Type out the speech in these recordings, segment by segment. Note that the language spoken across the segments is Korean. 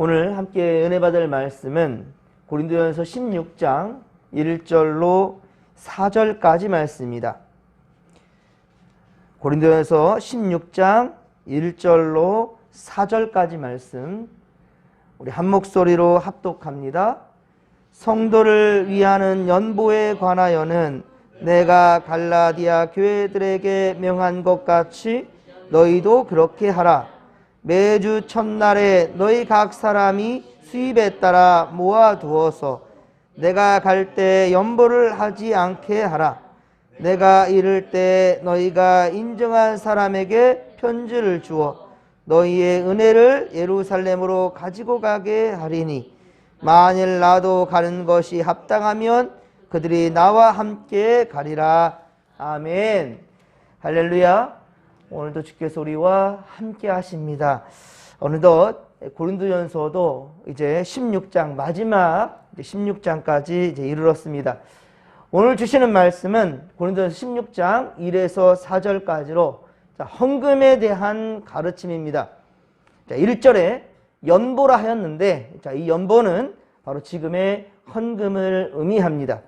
오늘 함께 은혜 받을 말씀은 고린도전서 16장 1절로 4절까지 말씀입니다. 고린도전서 16장 1절로 4절까지 말씀 우리 한 목소리로 합독합니다. 성도를 위하는 연보에 관하여는 내가 갈라디아 교회들에게 명한 것 같이 너희도 그렇게 하라. 매주 첫날에 너희 각 사람이 수입에 따라 모아두어서 내가 갈 때 연보를 하지 않게 하라. 내가 이를 때 너희가 인정한 사람에게 편지를 주어 너희의 은혜를 예루살렘으로 가지고 가게 하리니 만일 나도 가는 것이 합당하면 그들이 나와 함께 가리라. 아멘. 할렐루야. 오늘도 주께서 우리와 함께 하십니다. 어느덧 고린도전서도 이제 16장 마지막 16장까지 이제 이르렀습니다. 오늘 주시는 말씀은 고린도전서 16장 1에서 4절까지로 헌금에 대한 가르침입니다. 자, 1절에 연보라 하였는데 자, 이 연보는 바로 지금의 헌금을 의미합니다.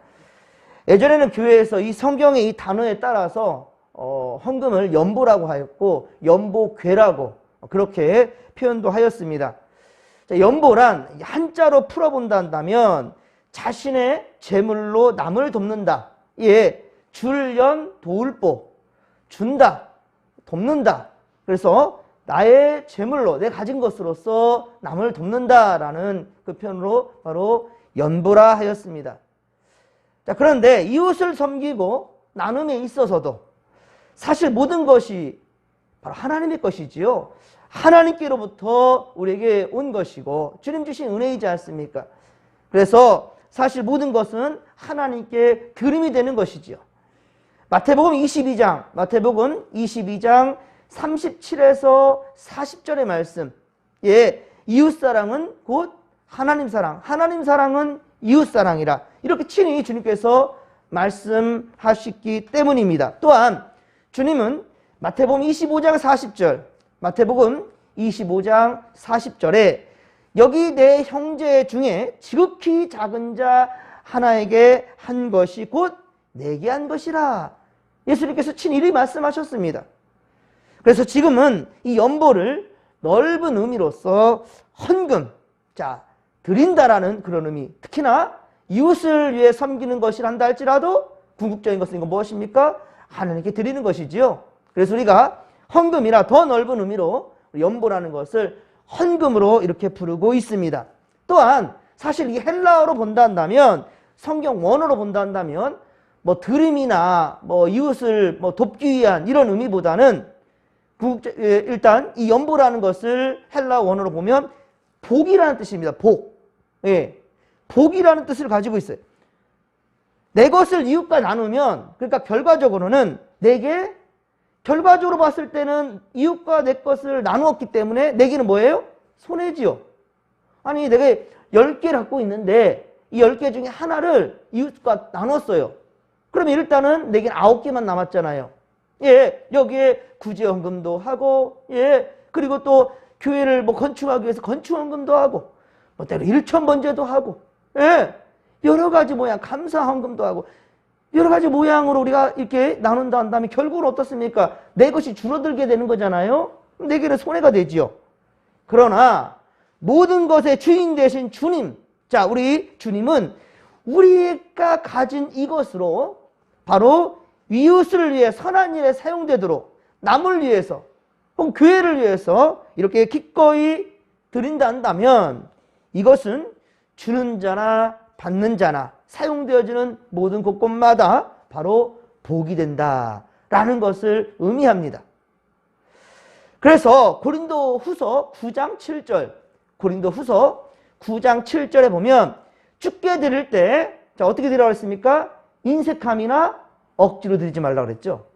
예전에는 교회에서 이 성경의 이 단어에 따라서 어, 헌금을 연보라고 하였고 연보괴라고 그렇게 표현도 하였습니다. 자, 연보란 한자로 풀어본다면 자신의 재물로 남을 돕는다. 예, 줄연 도울보 준다, 돕는다. 그래서 나의 재물로 내 가진 것으로서 남을 돕는다라는 그 표현으로 바로 연보라 하였습니다. 자, 그런데 이웃을 섬기고 나눔에 있어서도 사실 모든 것이 바로 하나님의 것이지요. 하나님께로부터 우리에게 온 것이고 주님 주신 은혜이지 않습니까? 그래서 사실 모든 것은 하나님께 드림이 되는 것이지요. 마태복음 22장, 마태복음 22장 37에서 40절의 말씀. 예, 이웃 사랑은 곧 하나님 사랑, 하나님 사랑은 이웃 사랑이라. 이렇게 친히 주님께서 말씀하셨기 때문입니다. 또한 주님은 마태복음 25장 40절, 마태복음 25장 40절에 여기 내 형제 중에 지극히 작은 자 하나에게 한 것이 곧 내게 한 것이라. 예수님께서 친일히 말씀하셨습니다. 그래서 지금은 이 연보를 넓은 의미로서 헌금, 자, 드린다라는 그런 의미. 특히나 이웃을 위해 섬기는 것이란다 할지라도 궁극적인 것은 이건 무엇입니까? 하나님께 드리는 것이지요. 그래서 우리가 헌금이라 더 넓은 의미로 연보라는 것을 헌금으로 이렇게 부르고 있습니다. 또한 사실 이 헬라어로 본다면 성경 원어로 본다면 뭐 드림이나 뭐 이웃을 뭐 돕기 위한 이런 의미보다는 예, 일단 이 연보라는 것을 헬라 원어로 보면 복이라는 뜻입니다. 복. 예. 복이라는 뜻을 가지고 있어요. 내 것을 이웃과 나누면 그러니까 결과적으로는 내게 결과적으로 봤을 때는 이웃과 내 것을 나누었기 때문에 내게는 뭐예요? 손해지요. 아니 내가 10개를 갖고 있는데 이 10개 중에 하나를 이웃과 나눴어요. 그러면 일단은 내게는 9개만 남았잖아요. 예, 여기에 구제헌금도 하고 예, 그리고 또 교회를 뭐 건축하기 위해서 건축헌금도 하고 뭐 때로 일천번제도 하고 예, 여러 가지 모양 감사 헌금도 하고 여러 가지 모양으로 우리가 이렇게 나눈다 한다면 결국은 어떻습니까? 내 것이 줄어들게 되는 거잖아요. 내게는 손해가 되지요. 그러나 모든 것의 주인 되신 주님, 자 우리 주님은 우리가 가진 이것으로 바로 이웃을 위해 선한 일에 사용되도록 남을 위해서 혹은 교회를 위해서 이렇게 기꺼이 드린다 한다면 이것은 주는 자나 받는 자나 사용되어지는 모든 곳곳마다 바로 복이 된다라는 것을 의미합니다. 그래서 고린도 후서 9장 7절, 고린도 후서 9장 7절에 보면 죽게 드릴 때, 자, 어떻게 드리라고 했습니까? 인색함이나 억지로 드리지 말라 그랬죠.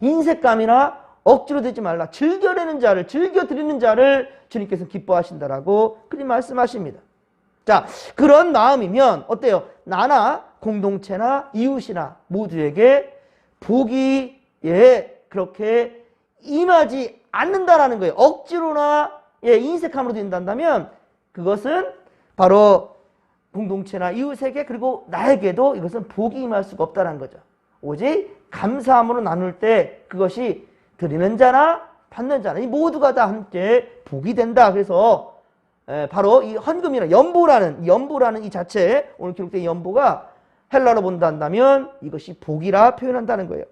인색감이나 억지로 드리지 말라. 즐겨내는 자를, 즐겨 드리는 자를 주님께서 기뻐하신다라고 그리 말씀하십니다. 자, 그런 마음이면 어때요? 나나 공동체나 이웃이나 모두에게 복이 예 그렇게 임하지 않는다라는 거예요. 억지로나 예 인색함으로 된다면 그것은 바로 공동체나 이웃에게 그리고 나에게도 이것은 복이 임할 수가 없다는 거죠. 오직 감사함으로 나눌 때 그것이 드리는 자나 받는 자나 이 모두가 다 함께 복이 된다. 그래서 에, 바로 이 헌금이나 연보라는 연보라는 이 자체 오늘 기록된 연보가 헬라로 본다면 이것이 복이라 표현한다는 거예요.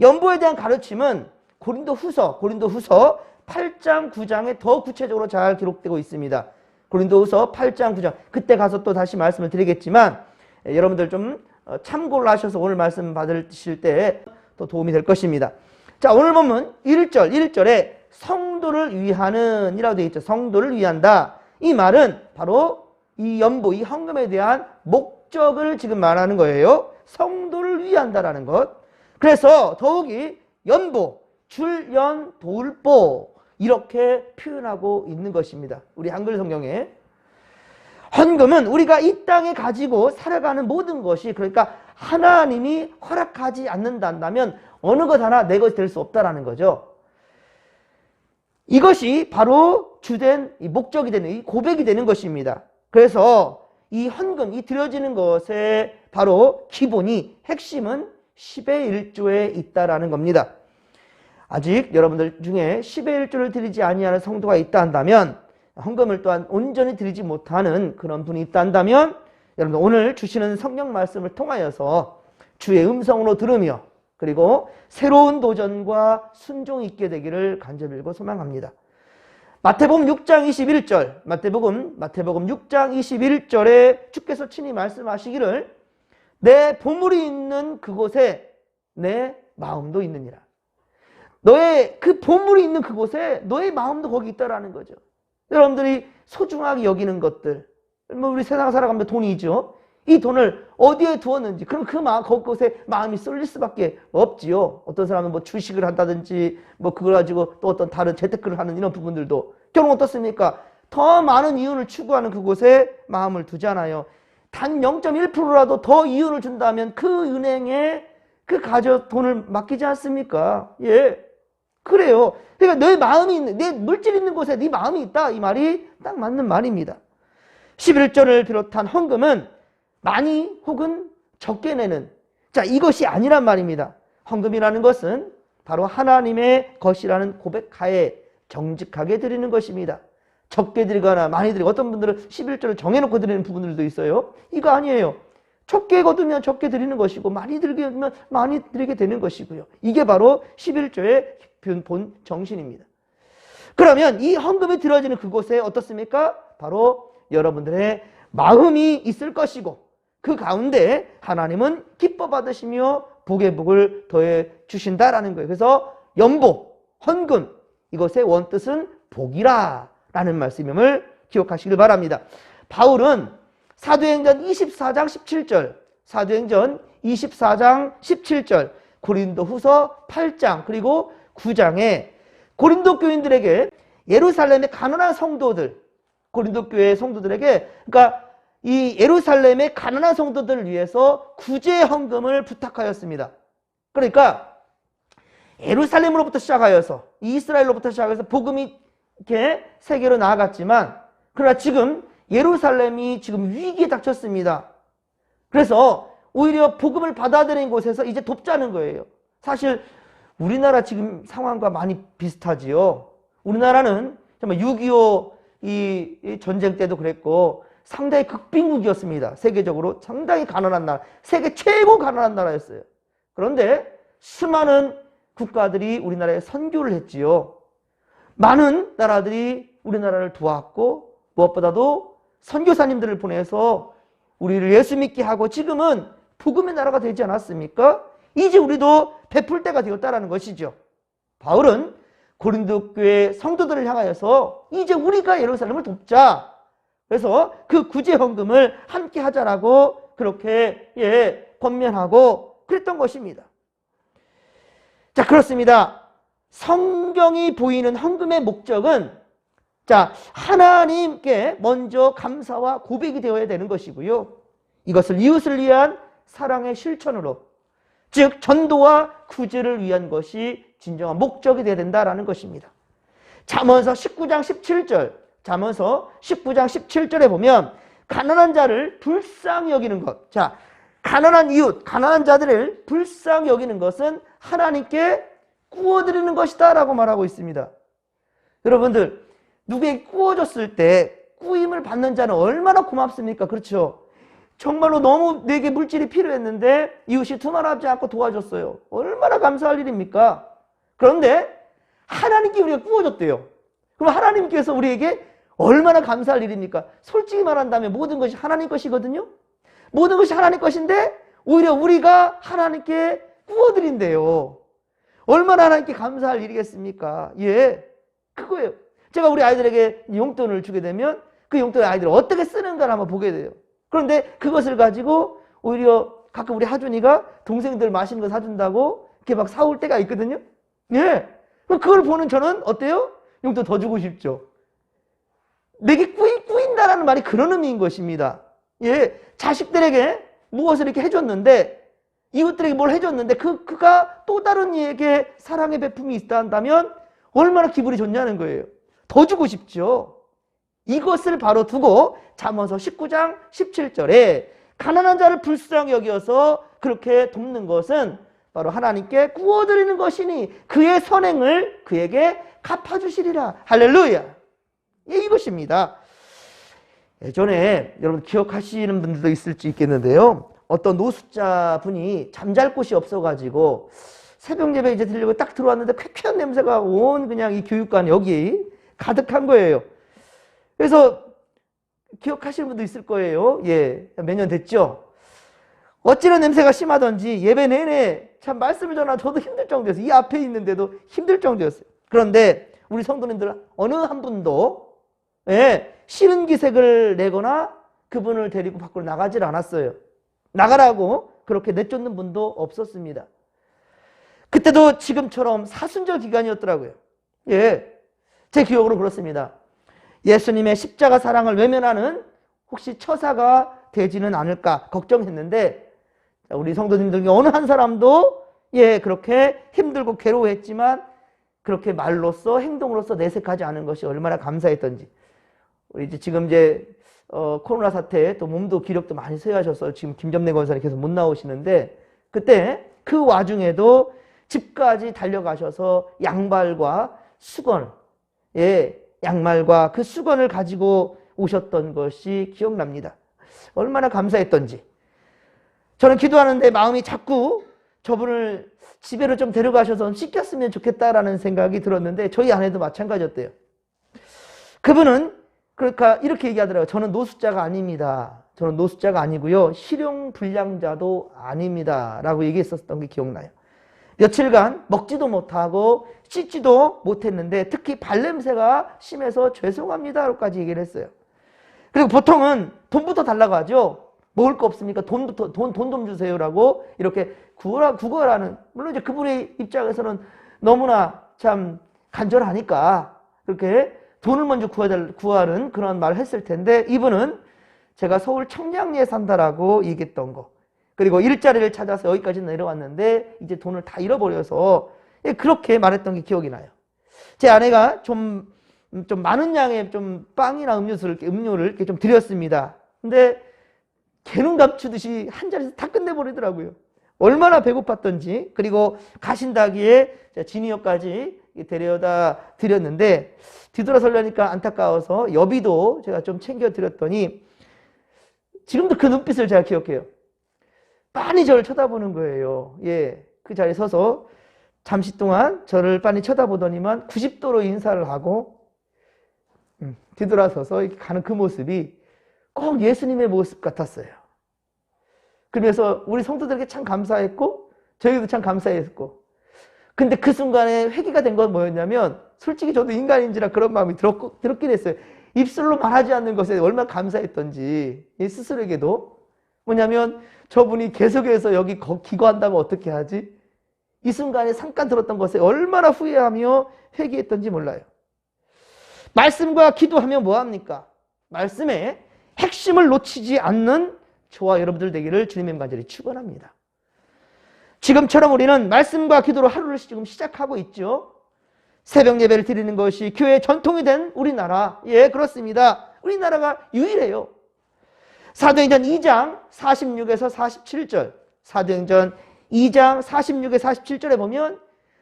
연보에 대한 가르침은 고린도 후서, 고린도 후서 8장, 9장에 더 구체적으로 잘 기록되고 있습니다. 고린도 후서 8장, 9장. 그때 가서 또 다시 말씀을 드리겠지만, 예, 여러분들 좀 어, 참고를 하셔서 오늘 말씀 받으실 때 또 도움이 될 것입니다. 자, 오늘 보면 1절, 1절에 성도를 위하는 이라고 되어 있죠. 성도를 위한다. 이 말은 바로 이 연보, 이 헌금에 대한 목적을 지금 말하는 거예요. 성도를 위한다라는 것. 그래서 더욱이 연보, 줄연, 돌보 이렇게 표현하고 있는 것입니다. 우리 한글 성경에. 헌금은 우리가 이 땅에 가지고 살아가는 모든 것이 그러니까 하나님이 허락하지 않는다면 어느 것 하나 내 것이 될 수 없다라는 거죠. 이것이 바로 주된 이 목적이 되는 이 고백이 되는 것입니다. 그래서 이 헌금, 이 드려지는 것의 바로 기본이 핵심은 10의 1조에 있다라는 겁니다. 아직 여러분들 중에 10의 1조를 드리지 아니하는 성도가 있다 한다면 헌금을 또한 온전히 드리지 못하는 그런 분이 있다 한다면 여러분 오늘 주시는 성령 말씀을 통하여서 주의 음성으로 들으며 그리고 새로운 도전과 순종이 있게 되기를 간절히 빌고 소망합니다. 마태복음 6장 21절, 마태복음 마태복음 6장 21절에 주께서 친히 말씀하시기를 내 보물이 있는 그곳에 내 마음도 있느니라. 너의 그 보물이 있는 그곳에 너의 마음도 거기 있다라는 거죠. 여러분들이 소중하게 여기는 것들, 뭐 우리 세상 살아가면 돈이죠. 이 돈을 어디에 두었는지, 그럼 그 마음, 그곳에 마음이 쏠릴 수밖에 없지요. 어떤 사람은 뭐 주식을 한다든지, 뭐 그걸 가지고 또 어떤 다른 재테크를 하는 이런 부분들도. 결국 어떻습니까? 더 많은 이윤을 추구하는 그곳에 마음을 두잖아요. 단 0.1%라도 더 이윤을 준다면 그 은행에 그 가져 돈을 맡기지 않습니까? 예. 그래요. 그러니까 내 마음이 있는, 내 물질 있는 곳에 네 마음이 있다. 이 말이 딱 맞는 말입니다. 11절을 비롯한 헌금은 많이 혹은 적게 내는 자 이것이 아니란 말입니다. 헌금이라는 것은 바로 하나님의 것이라는 고백하에 정직하게 드리는 것입니다. 적게 드리거나 많이 드리고 어떤 분들은 11절을 정해놓고 드리는 부분들도 있어요. 이거 아니에요. 적게 거두면 적게 드리는 것이고 많이 드리게 되면 많이 드리게 되는 것이고요. 이게 바로 11조의 본 정신입니다. 그러면 이 헌금이 들어지는 그곳에 어떻습니까? 바로 여러분들의 마음이 있을 것이고 그 가운데 하나님은 기뻐 받으시며 복의 복을 더해 주신다라는 거예요. 그래서 연보, 헌금 이것의 원뜻은 복이라 라는 말씀임을 기억하시길 바랍니다. 바울은 사도행전 24장 17절, 사도행전 24장 17절, 고린도 후서 8장, 그리고 9장에 고린도 교인들에게 예루살렘의 가난한 성도들, 고린도 교회 성도들에게, 그러니까 이 예루살렘의 가난한 성도들을 위해서 구제 헌금을 부탁하였습니다. 그러니까 예루살렘으로부터 시작하여서 이스라엘로부터 시작해서 복음이 이렇게 세계로 나아갔지만 그러나 지금 예루살렘이 지금 위기에 닥쳤습니다. 그래서 오히려 복음을 받아들인 곳에서 이제 돕자는 거예요. 사실 우리나라 지금 상황과 많이 비슷하지요. 우리나라는 정말 6.25 이 전쟁 때도 그랬고 상당히 극빈국이었습니다. 세계적으로 상당히 가난한 나라, 세계 최고 가난한 나라였어요. 그런데 수많은 국가들이 우리나라에 선교를 했지요. 많은 나라들이 우리나라를 도왔고 무엇보다도 선교사님들을 보내서 우리를 예수 믿게 하고 지금은 복음의 나라가 되지 않았습니까? 이제 우리도 베풀 때가 되었다라는 것이죠. 바울은 고린도 교회 성도들을 향하여서 이제 우리가 예루살렘을 돕자. 그래서 그 구제 헌금을 함께 하자라고 그렇게 예, 권면하고 그랬던 것입니다. 자, 그렇습니다. 성경이 보이는 헌금의 목적은 자, 하나님께 먼저 감사와 고백이 되어야 되는 것이고요. 이것을 이웃을 위한 사랑의 실천으로 즉 전도와 구제를 위한 것이 진정한 목적이 되어야 된다라는 것입니다. 잠언서 19장 17절 잠언서 19장 17절에 보면 가난한 자를 불쌍히 여기는 것. 자, 가난한 이웃, 가난한 자들을 불쌍히 여기는 것은 하나님께 구워드리는 것이다 라고 말하고 있습니다. 여러분들, 누구에게 구워줬을 때 구임을 받는 자는 얼마나 고맙습니까? 그렇죠? 정말로 너무 내게 물질이 필요했는데 이웃이 두말하지 않고 도와줬어요. 얼마나 감사할 일입니까? 그런데 하나님께 우리가 구워줬대요. 그럼 하나님께서 우리에게 얼마나 감사할 일입니까? 솔직히 말한다면 모든 것이 하나님 것이거든요. 모든 것이 하나님 것인데 오히려 우리가 하나님께 구워드린대요. 얼마나 하나님께 감사할 일이겠습니까? 예, 그거예요. 제가 우리 아이들에게 용돈을 주게 되면 그 용돈을 아이들이 어떻게 쓰는가를 한번 보게 돼요. 그런데 그것을 가지고 오히려 가끔 우리 하준이가 동생들 맛있는 거 사준다고 이렇게 막 사올 때가 있거든요. 예. 그걸 보는 저는 어때요? 용돈 더 주고 싶죠. 내게 꾸인, 꾸인다라는 말이 그런 의미인 것입니다. 예. 자식들에게 무엇을 이렇게 해줬는데, 이웃들에게 뭘 해줬는데, 그, 그가 또 다른 이에게 사랑의 베품이 있다 한다면, 얼마나 기분이 좋냐는 거예요. 더 주고 싶죠. 이것을 바로 두고 잠언서 19장 17절에 가난한 자를 불쌍히 여기어서 그렇게 돕는 것은 바로 하나님께 구워드리는 것이니 그의 선행을 그에게 갚아주시리라. 할렐루야. 예, 이것입니다. 예전에 여러분 기억하시는 분들도 있을지 있겠는데요. 어떤 노숙자 분이 잠잘 곳이 없어가지고 새벽 예배 이제 들려고 딱 들어왔는데 쾌쾌한 냄새가 온 그냥 이 교육관 여기 가득한 거예요. 그래서 기억하시는 분도 있을 거예요. 예, 몇 년 됐죠. 어찌나 냄새가 심하던지 예배 내내 참 말씀을 전하 저도 힘들 정도였어요. 이 앞에 있는데도 힘들 정도였어요. 그런데 우리 성도님들 어느 한 분도 예, 싫은 기색을 내거나 그분을 데리고 밖으로 나가질 않았어요. 나가라고 그렇게 내쫓는 분도 없었습니다. 그때도 지금처럼 사순절 기간이었더라고요. 예. 제 기억으로 그렇습니다. 예수님의 십자가 사랑을 외면하는 혹시 처사가 되지는 않을까 걱정했는데 우리 성도님들 중에 어느 한 사람도 예 그렇게 힘들고 괴로워했지만 그렇게 말로써 행동으로써 내색하지 않은 것이 얼마나 감사했던지 우리 이제 지금 이제 어, 코로나 사태에 또 몸도 기력도 많이 쇠하셔서 지금 김점래 권사님 계속 못 나오시는데 그때 그 와중에도 집까지 달려가셔서 양발과 수건 예 양말과 그 수건을 가지고 오셨던 것이 기억납니다. 얼마나 감사했던지. 저는 기도하는데 마음이 자꾸 저분을 집에로 좀 데려가셔서 씻겼으면 좋겠다라는 생각이 들었는데 저희 아내도 마찬가지였대요. 그분은 그러니까 이렇게 얘기하더라고요. 저는 노숙자가 아닙니다. 저는 노숙자가 아니고요. 실용 불량자도 아닙니다. 라고 얘기했었던 게 기억나요. 며칠간 먹지도 못하고 씻지도 못했는데 특히 발냄새가 심해서 죄송합니다로까지 얘기를 했어요. 그리고 보통은 돈부터 달라고 하죠. 먹을 거 없습니까? 돈부터 돈 돈 좀 주세요라고 이렇게 구하라 구걸하는 물론 이제 그분의 입장에서는 너무나 참 간절하니까 그렇게 돈을 먼저 구하달 구하는 그런 말을 했을 텐데 이분은 제가 서울 청량리에 산다라고 얘기했던 거 그리고 일자리를 찾아서 여기까지 내려왔는데 이제 돈을 다 잃어버려서 예, 그렇게 말했던 게 기억이 나요. 제 아내가 좀, 좀 많은 양의 좀 빵이나 음료수를, 음료를 이렇게 좀 드렸습니다. 근데 개눈 감추듯이 한 자리에서 다 끝내버리더라고요. 얼마나 배고팠던지. 그리고 가신다기에 진이역까지 데려다 드렸는데 뒤돌아서려니까 안타까워서 여비도 제가 좀 챙겨 드렸더니 지금도 그 눈빛을 제가 기억해요. 빤히 저를 쳐다보는 거예요. 예. 그 자리에 서서 잠시 동안 저를 빤히 쳐다보더니만 90도로 인사를 하고 음, 뒤돌아서서 이렇게 가는 그 모습이 꼭 예수님의 모습 같았어요. 그러면서 우리 성도들에게 참 감사했고 저희도 참 감사했고 근데 그 순간에 회개가 된 건 뭐였냐면 솔직히 저도 인간인지라 그런 마음이 들었, 들었긴 했어요. 입술로 말하지 않는 것에 얼마나 감사했던지 스스로에게도 뭐냐면 저분이 계속해서 여기 기거한다면 어떻게 하지? 이 순간에 잠깐 들었던 것에 얼마나 후회하며 회개했던지 몰라요. 말씀과 기도하면 뭐합니까? 말씀의 핵심을 놓치지 않는 저와 여러분들 되기를 주님의 간절히 축원합니다. 지금처럼 우리는 말씀과 기도로 하루를 지금 시작하고 있죠. 새벽 예배를 드리는 것이 교회 전통이 된 우리나라. 예, 그렇습니다. 우리나라가 유일해요. 사도행전 2장 46에서 47절. 사도행전 2장 46에 47절에 보면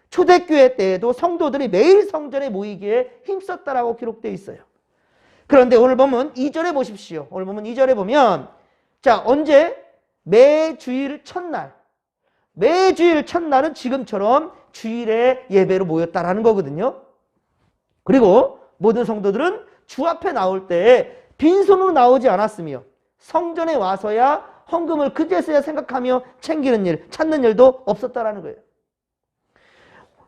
초대교회 때에도 성도들이 매일 성전에 모이기에 힘썼다라고 기록되어 있어요. 그런데 오늘 보면 2절에 보십시오. 오늘 보면 2절에 보면 자, 언제 매 주일 첫날 매 주일 첫날은 지금처럼 주일에 예배로 모였다라는 거거든요. 그리고 모든 성도들은 주 앞에 나올 때 빈손으로 나오지 않았으며 성전에 와서야 헌금을 그제서야 생각하며 챙기는 일, 찾는 일도 없었다라는 거예요.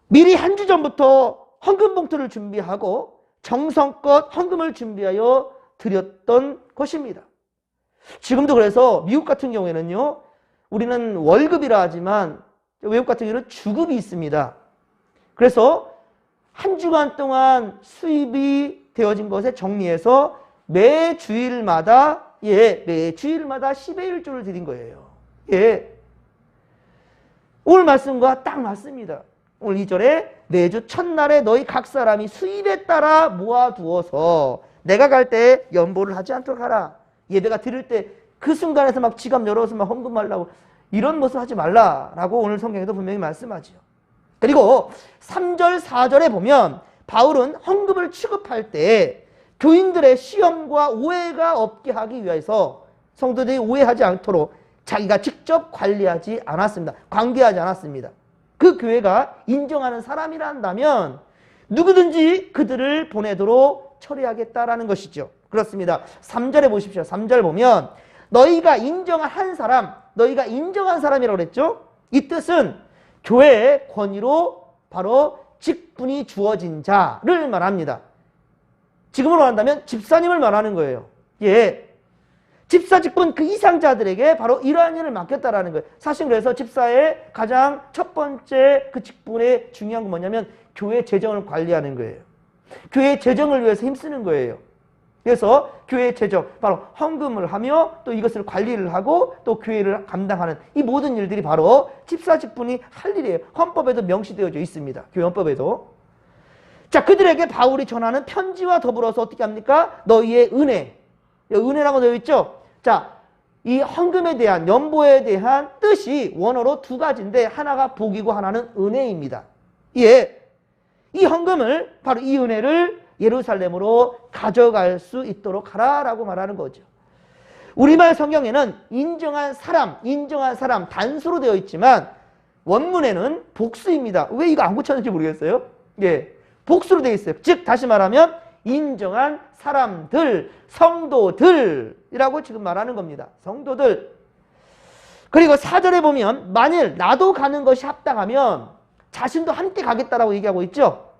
미리 한 주 전부터 헌금 봉투를 준비하고 정성껏 헌금을 준비하여 드렸던 것입니다. 지금도 그래서 미국 같은 경우에는요, 우리는 월급이라 하지만 외국 같은 경우는 주급이 있습니다. 그래서 한 주간 동안 수입이 되어진 것에 정리해서 매 주일마다 예, 매 주일마다 10의 1조를 드린 거예요. 예. 오늘 말씀과 딱 맞습니다. 오늘 2절에 매주 첫날에 너희 각 사람이 수입에 따라 모아두어서 내가 갈 때 연보를 하지 않도록 하라. 예배가 드릴 때 그 순간에서 막 지갑 열어서 막 헌금하려고 이런 모습 하지 말라라고 오늘 성경에도 분명히 말씀하지요. 그리고 3절, 4절에 보면 바울은 헌금을 취급할 때 교인들의 시험과 오해가 없게 하기 위해서 성도들이 오해하지 않도록 자기가 직접 관리하지 않았습니다. 관계하지 않았습니다. 그 교회가 인정하는 사람이란다면 누구든지 그들을 보내도록 처리하겠다라는 것이죠. 그렇습니다. 3절에 보십시오. 3절 보면 너희가 인정한 한 사람, 너희가 인정한 사람이라고 그랬죠? 이 뜻은 교회의 권위로 바로 직분이 주어진 자를 말합니다. 지금으로 말한다면 집사님을 말하는 거예요. 예. 집사 직분 그 이상자들에게 바로 이러한 일을 맡겼다라는 거예요. 사실 그래서 집사의 가장 첫 번째 그 직분의 중요한 건 뭐냐면 교회 재정을 관리하는 거예요. 교회 재정을 위해서 힘쓰는 거예요. 그래서 교회 재정, 바로 헌금을 하며 또 이것을 관리를 하고 또 교회를 감당하는 이 모든 일들이 바로 집사 직분이 할 일이에요. 헌법에도 명시되어져 있습니다. 교회 헌법에도. 자, 그들에게 바울이 전하는 편지와 더불어서 어떻게 합니까? 너희의 은혜. 은혜라고 되어 있죠? 자, 이 헌금에 대한, 연보에 대한 뜻이 원어로 두 가지인데 하나가 복이고 하나는 은혜입니다. 예. 이 헌금을, 바로 이 은혜를 예루살렘으로 가져갈 수 있도록 하라라고 말하는 거죠. 우리말 성경에는 인정한 사람, 인정한 사람 단수로 되어 있지만 원문에는 복수입니다. 왜 이거 안 고쳤는지 모르겠어요. 예. 복수로 되어 있어요. 즉 다시 말하면 인정한 사람들, 성도들이라고 지금 말하는 겁니다. 성도들. 그리고 사절에 보면 만일 나도 가는 것이 합당하면 자신도 함께 가겠다라고 얘기하고 있죠.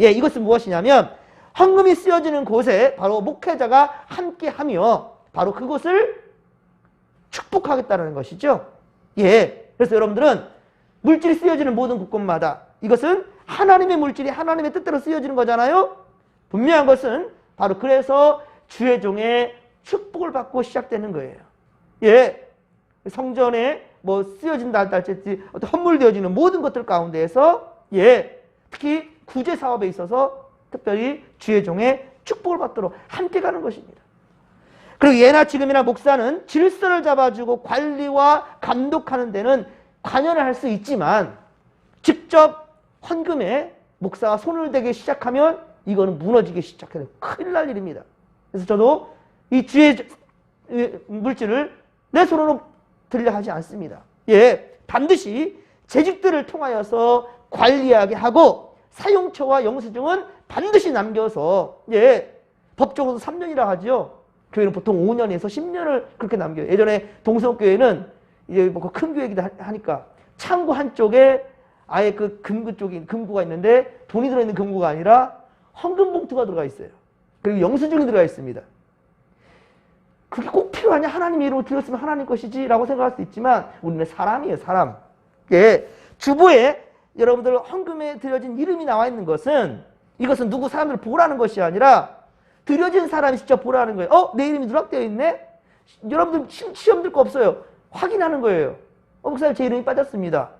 예, 이것은 무엇이냐면 헌금이 쓰여지는 곳에 바로 목회자가 함께 하며 바로 그곳을 축복하겠다는 것이죠. 예. 그래서 여러분들은 물질이 쓰여지는 모든 곳곳마다 이것은 하나님의 물질이 하나님의 뜻대로 쓰여지는 거잖아요. 분명한 것은 바로 그래서 주의 종의 축복을 받고 시작되는 거예요. 예. 성전에 뭐 쓰여진다 할지 어떤 헌물되어지는 모든 것들 가운데에서 예. 특히 구제 사업에 있어서 특별히 주의 종의 축복을 받도록 함께 가는 것입니다. 그리고 예나 지금이나 목사는 질서를 잡아주고 관리와 감독하는 데는 관여를 할 수 있지만 직접 헌금에 목사가 손을 대기 시작하면 이거는 무너지기 시작해요. 큰일 날 일입니다. 그래서 저도 이 주의 물질을 내 손으로 들려 하지 않습니다. 예, 반드시 재직들을 통하여서 관리하게 하고 사용처와 영수증은 반드시 남겨서 예 법적으로 3년이라 하죠. 교회는 보통 5년에서 10년을 그렇게 남겨요. 예전에 동성교회는 이제 뭐 큰 교회이기도 하니까 창고 한쪽에 아예 그 금구 쪽이 금구가 있는데 돈이 들어있는 금구가 아니라 헌금 봉투가 들어가 있어요. 그리고 영수증이 들어가 있습니다. 그게 꼭 필요하냐? 하나님 이름으로 드렸으면 하나님 것이지 라고 생각할 수 있지만 우리는 사람이에요, 사람. 예. 주보에 여러분들 헌금에 드려진 이름이 나와 있는 것은 이것은 누구 사람들을 보라는 것이 아니라 드려진 사람이 직접 보라는 거예요. 어? 내 이름이 누락되어 있네? 여러분들 시험 들 거 없어요. 확인하는 거예요. 어, 목사님 제 이름이 빠졌습니다.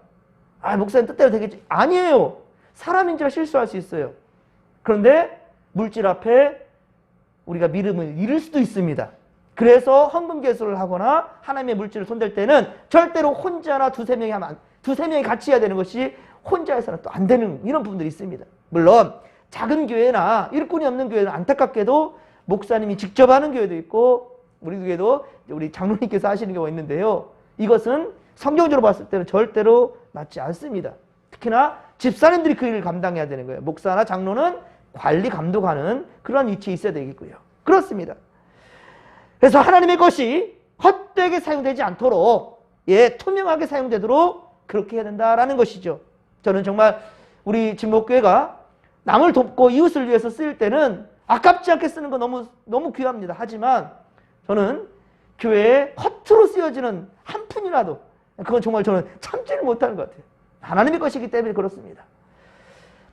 아, 목사님 뜻대로 되겠지. 아니에요. 사람인지라 실수할 수 있어요. 그런데 물질 앞에 우리가 믿음을 잃을 수도 있습니다. 그래서 헌금 개수를 하거나 하나님의 물질을 손댈 때는 절대로 혼자나 두세 명이 하면 안, 두세 명이 같이 해야 되는 것이 혼자 해서는 또 안 되는 이런 부분들이 있습니다. 물론 작은 교회나 일꾼이 없는 교회는 안타깝게도 목사님이 직접 하는 교회도 있고 우리 교회도 우리 장로님께서 하시는 경우가 있는데요. 이것은 성경적으로 봤을 때는 절대로 맞지 않습니다. 특히나 집사님들이 그 일을 감당해야 되는 거예요. 목사나 장로는 관리 감독하는 그런 위치에 있어야 되겠고요. 그렇습니다. 그래서 하나님의 것이 헛되게 사용되지 않도록 예 투명하게 사용되도록 그렇게 해야 된다라는 것이죠. 저는 정말 우리 진목교회가 남을 돕고 이웃을 위해서 쓸 때는 아깝지 않게 쓰는 거 너무 너무 귀합니다. 하지만 저는 교회에 허투루 쓰여지는 한 푼이라도 그건 정말 저는 참지를 못하는 것 같아요. 하나님의 것이기 때문에 그렇습니다.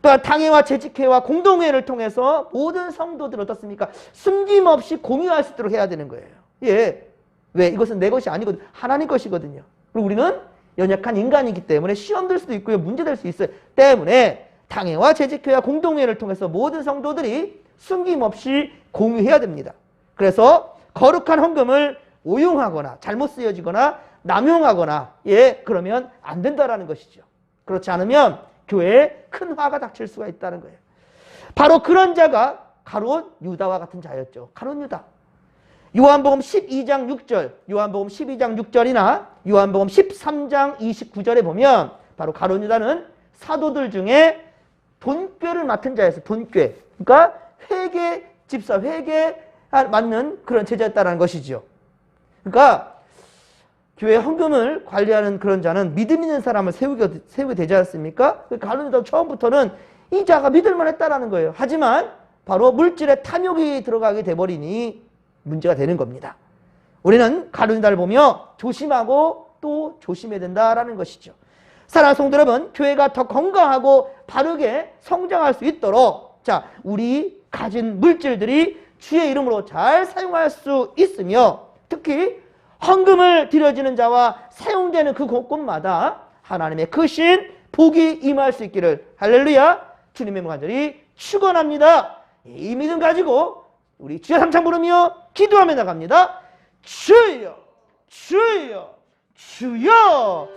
또한 당회와 재직회와 공동회를 통해서 모든 성도들 어떻습니까? 숨김없이 공유할 수 있도록 해야 되는 거예요. 예. 왜? 이것은 내 것이 아니거든. 하나님 것이거든요. 그리고 우리는 연약한 인간이기 때문에 시험 될 수도 있고요. 문제 될 수 있어요. 때문에 당회와 재직회와 공동회를 통해서 모든 성도들이 숨김없이 공유해야 됩니다. 그래서 거룩한 헌금을 오용하거나 잘못 쓰여지거나 남용하거나 예 그러면 안 된다라는 것이죠. 그렇지 않으면 교회에 큰 화가 닥칠 수가 있다는 거예요. 바로 그런 자가 가롯 유다와 같은 자였죠. 가롯 유다. 요한복음 12장 6절, 요한복음 12장 6절이나 요한복음 13장 29절에 보면 바로 가롯 유다는 사도들 중에 돈꾀를 맡은 자였어요. 돈꾀. 그러니까 회계 집사, 회계 맞는 그런 제자였다는 것이죠. 그러니까 교회 헌금을 관리하는 그런 자는 믿음 있는 사람을 세우게, 세우게 되지 않습니까? 가론유다 처음부터는 이 자가 믿을만 했다라는 거예요. 하지만 바로 물질의 탐욕이 들어가게 돼버리니 문제가 되는 겁니다. 우리는 가론유다를 보며 조심하고 또 조심해야 된다라는 것이죠. 사랑하는 성도 여러분, 교회가 더 건강하고 바르게 성장할 수 있도록 자, 우리 가진 물질들이 주의 이름으로 잘 사용할 수 있으며 특히 헌금을 드려지는 자와 사용되는 그 곳곳마다 하나님의 크신 복이 임할 수 있기를 할렐루야 주님의 간절히 축원합니다. 이 믿음 가지고 우리 주여 삼창 부르며 기도하며 나갑니다. 주여 주여 주여